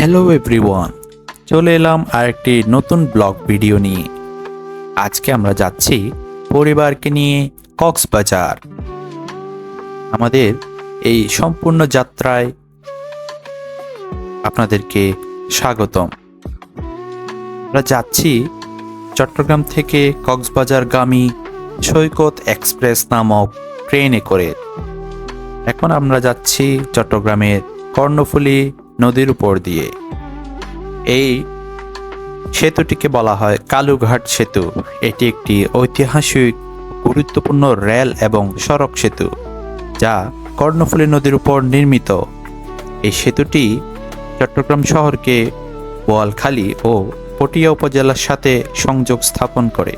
Hello everyone চলে এলাম আরেকটি নতুন ব্লগ ভিডিও নিয়ে। আজকে আমরা যাচ্ছি পরিবারকে নিয়ে কক্সবাজার। আমাদের এই সম্পূর্ণ যাত্রায় আপনাদেরকে স্বাগতম। আমরা যাচ্ছি চট্টগ্রাম থেকে কক্সবাজারগামী সৈকত এক্সপ্রেস নামক ট্রেনে করে। এখন আমরা যাচ্ছি চট্টগ্রামের কর্ণফুলী নদীর উপর দিয়ে। এই সেতুটিকে বলা হয় কালুঘাট সেতু। এটি একটি ঐতিহাসিক, গুরুত্বপূর্ণ রেল এবং সড়ক সেতু, যা কর্ণফুলী নদীর উপর নির্মিত। এই সেতুটি চট্টগ্রাম শহরকে বোয়ালখালী ও পটিয়া উপজেলার সাথে সংযোগ স্থাপন করে।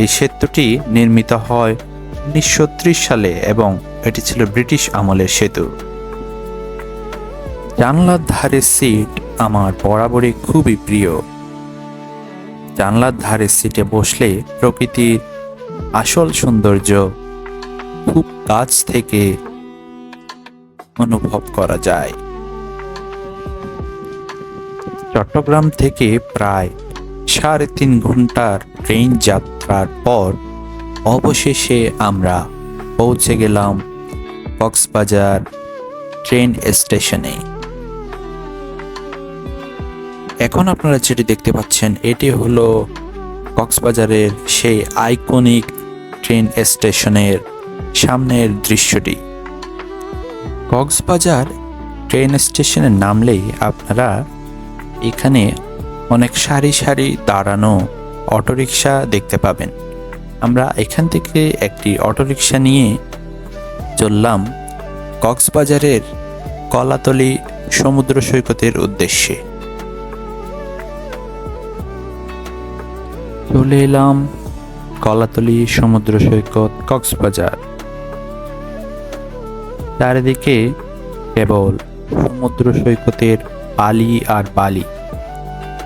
এই সেতুটি নির্মিত হয় উনিশশো ত্রিশ সালে এবং এটি ছিল ব্রিটিশ আমলের সেতু। জানলার ধারের সিট আমার বরাবরই খুবই প্রিয়। জানলার ধারের সিটে বসলে প্রকৃতির আসল সৌন্দর্য খুব কাছ থেকে অনুভব করা যায়। চট্টগ্রাম থেকে প্রায় সাড়ে তিন ঘণ্টার ট্রেন যাত্রার পর অবশেষে আমরা পৌঁছে গেলাম কক্সবাজার ট্রেন স্টেশনে। এখন আপনারা যেটি দেখতে পাচ্ছেন, এটি হলো কক্সবাজারের সেই আইকনিক ট্রেন স্টেশনের সামনের দৃশ্যটি। কক্সবাজার ট্রেন স্টেশনে নামলেই আপনারা এখানে অনেক সারি সারি দাঁড়ানো অটোরিকশা দেখতে পাবেন। আমরা এখান থেকে একটি অটোরিকশা নিয়ে চললাম কক্সবাজারের কলাতলি সমুদ্র সৈকতের উদ্দেশ্যে। চলে এলাম কলাতলি সমুদ্র সৈকত কক্সবাজার। চারিদিকে কেবল সমুদ্র সৈকতের বালি আর বালি।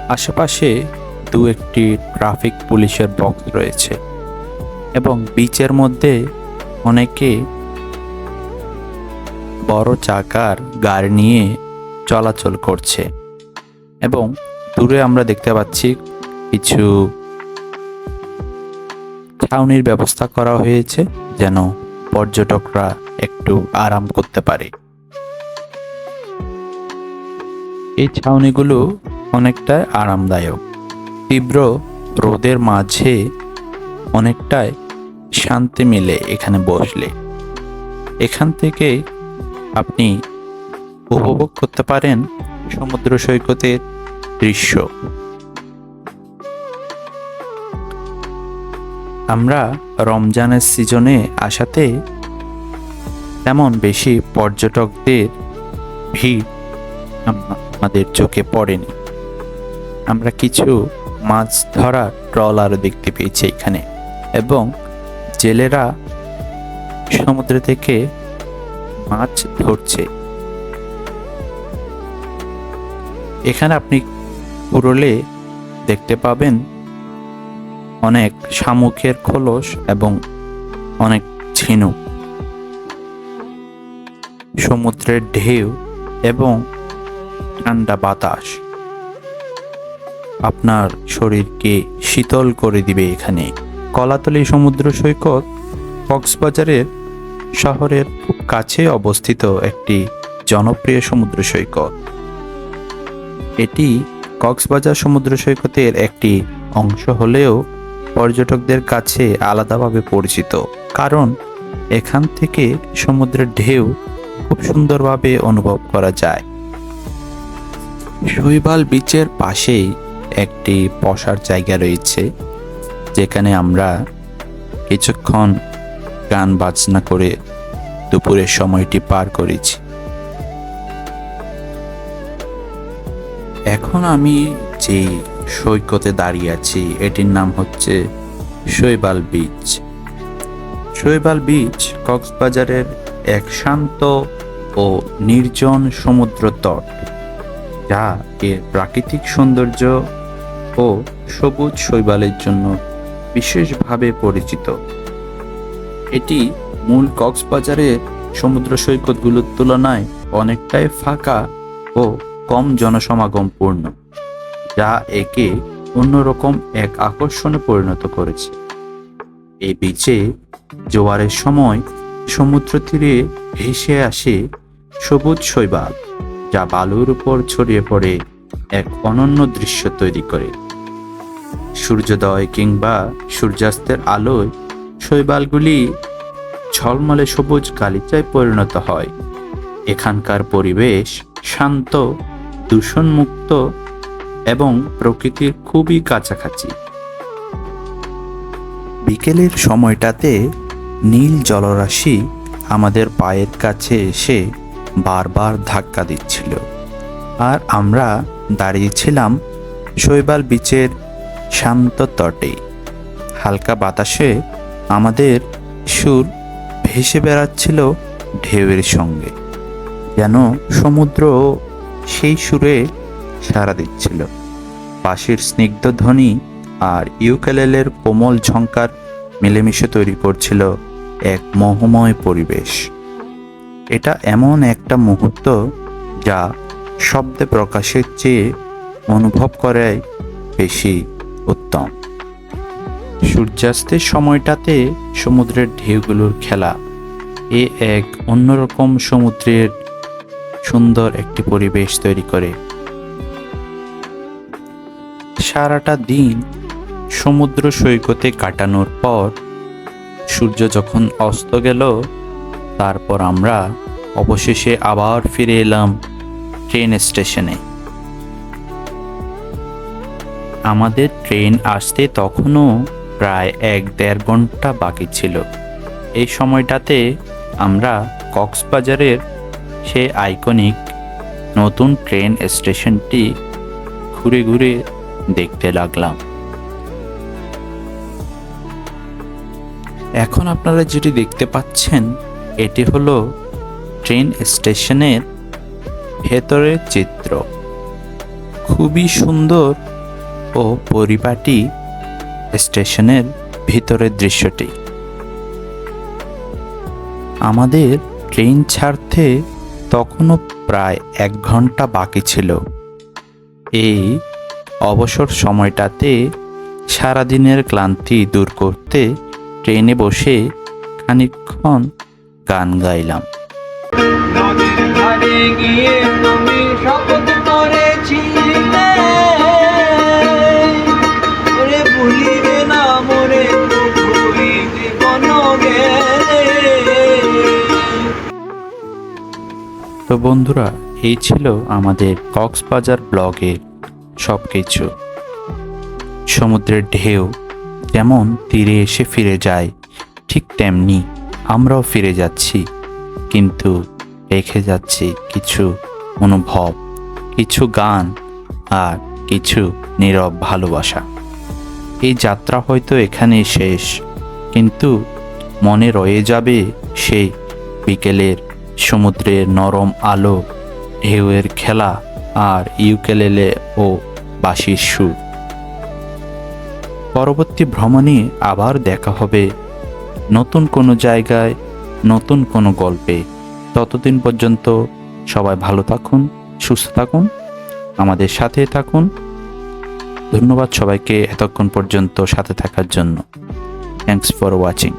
আশেপাশে দু একটি ট্রাফিক পুলিশের বক্স রয়েছে এবং বিচের মধ্যে অনেকে বড় চাকার গাড়ি নিয়ে চলাচল করছে। এবং দূরে আমরা দেখতে পাচ্ছি কিছু ছাউনির ব্যবস্থা করা হয়েছে যেন পর্যটকরা একটু আরাম করতে পারে। এই ছাউনিগুলো অনেকটা আরামদায়ক। তীব্র রোদের মাঝে অনেকটাই শান্তি মিলে এখানে বসলে। এখান থেকে আপনি উপভোগ করতে পারেন সমুদ্র সৈকতের দৃশ্য। আমরা রমজানের সিজনে আসাতে তেমন বেশি পর্যটকদের ভিড় আমাদের চোখে পড়েনি। আমরা কিছু মাছ ধরা ট্রলার দেখতে পেয়েছি এখানে এবং জেলেরা সমুদ্র থেকে মাছ ধরছে। এখানে আপনি পুরলে দেখতে পাবেন অনেক শামুকের খোলস এবং অনেক ঝিনুক। সমুদ্রের ঢেউ এবং ঠান্ডা বাতাস। আপনার শরীরকে শীতল করে দিবে এখানে। কলাতলি সমুদ্র সৈকত কক্সবাজারের শহরের খুব কাছে অবস্থিত একটি জনপ্রিয় সমুদ্র সৈকত। এটি কক্সবাজার সমুদ্র সৈকতের একটি অংশ হলেও পর্যটকদের কাছে আলাদাভাবে পরিচিত। কারণ এখান থেকে সমুদ্রের ঢেউ খুব সুন্দরভাবে অনুভব করা যায়। শৈবাল বিচের পাশেই একটি বসার জায়গা রয়েছে, যেখানে আমরা কিছুক্ষণ গান বাজনা করে দুপুরের সময়টি পার করেছি। এখন আমি যে সৈকতে দাঁড়িয়ে আছি। এটির নাম হচ্ছে শৈবাল বিচ। শৈবাল বিচ কক্সবাজারের এক শান্ত ও নির্জন সমুদ্র তট, যা এর প্রাকৃতিক সৌন্দর্য ও সবুজ শৈবালের জন্য বিশেষভাবে পরিচিত। এটি মূল কক্সবাজারের সমুদ্র সৈকতগুলোর তুলনায় অনেকটাই ফাঁকা ও কম জনসমাগমপূর্ণ। যা একে অন্যরকম এক আকর্ষণে পরিণত করেছে। এই বিচে জোয়ারের সময় সমুদ্র তীরে ভেসে আসে সবুজ শৈবাল, যা বালুর উপর ছড়িয়ে পড়ে এক অনন্য দৃশ্য তৈরি করে। সূর্যোদয় কিংবা সূর্যাস্তের আলোয় শৈবালগুলি ঝলমলে সবুজ গালিচায় পরিণত হয়। এখানকার পরিবেশ শান্ত, দূষণমুক্ত এবং প্রকৃতির খুবই কাছাকাছি। বিকেলের সময়টাতে নীল জলরাশি আমাদের পায়ের কাছে এসে বারবার ধাক্কা দিচ্ছিল। আর আমরা দাঁড়িয়েছিলাম শৈবাল বিচের শান্ত তটে। হালকা বাতাসে আমাদের সুর ভেসে বেড়াচ্ছিল ঢেউয়ের সঙ্গে। যেন সমুদ্র সেই সুরে সাড়া দিচ্ছিল। পাশের স্নিগ্ধ ধ্বনি আর ইউকেলেলের কোমল ঝঙ্কার মিলেমিশে তৈরি করছিল এক মোহময় পরিবেশ। এটা এমন একটা মুহূর্ত যা শব্দে প্রকাশের চেয়ে অনুভব করাই বেশি উত্তম। সূর্যাস্তের সময়টাতে সমুদ্রের ঢেউগুলোর খেলা এ এক অন্যরকম সমুদ্রের সুন্দর একটি পরিবেশ তৈরি করে। সারাটা দিন সমুদ্র সৈকতে কাটানোর পর সূর্য যখন অস্ত গেল, তারপর আমরা অবশেষে আবার ফিরে এলাম ট্রেন স্টেশনে। আমাদের ট্রেন আসতে তখনও প্রায় এক দেড় ঘণ্টা বাকি ছিল। এই সময়টাতে আমরা কক্সবাজারের সে আইকনিক নতুন ট্রেন স্টেশনটি ঘুরে ঘুরে দেখতে লাগলাম। এখন আপনারা যেটি দেখতে পাচ্ছেন, এটি হলো ট্রেন স্টেশনের ভেতরের চিত্র। খুবই সুন্দর ও পরিপাটি স্টেশনের ভিতরের দৃশ্যটি। আমাদের ট্রেন ছাড়তে তখনও প্রায় এক ঘণ্টা বাকি ছিল। এই অবসর সময়টাতে সারাদিনের ক্লান্তি দূর করতে ট্রেনে বসে খানিকক্ষণ গান গাইলাম। নদীর ধারে গিয়ে তুমি শপথ করেছিলে। ভুলিবে না মোরে তুই জীবন গেলে। তো বন্ধুরা এই ছিল আমাদের কক্সবাজার ব্লগের সব কিছু সমুদ্রের ঢেউ যেমন তীরে এসে ফিরে যায়, ঠিক তেমনি আমরাও ফিরে যাচ্ছি। কিন্তু রেখে যাচ্ছি কিছু অনুভব, কিছু গান আর কিছু নীরব ভালোবাসা। এই যাত্রা হয়তো এখানেই শেষ, কিন্তু মনে রয়ে যাবে সেই বিকেলের সমুদ্রের নরম আলো, ঢেউয়ের খেলা আর ইউকেলেলে ও বাঁশির সুর। পরবর্তী ভ্রমণে আবার দেখা হবে নতুন কোনো জায়গায়, নতুন কোনো গল্পে। ততদিন পর্যন্ত সবাই ভালো থাকুন, সুস্থ থাকুন, আমাদের সাথে থাকুন। ধন্যবাদ সবাইকে এতক্ষণ পর্যন্ত সাথে থাকার জন্য। Thanks for watching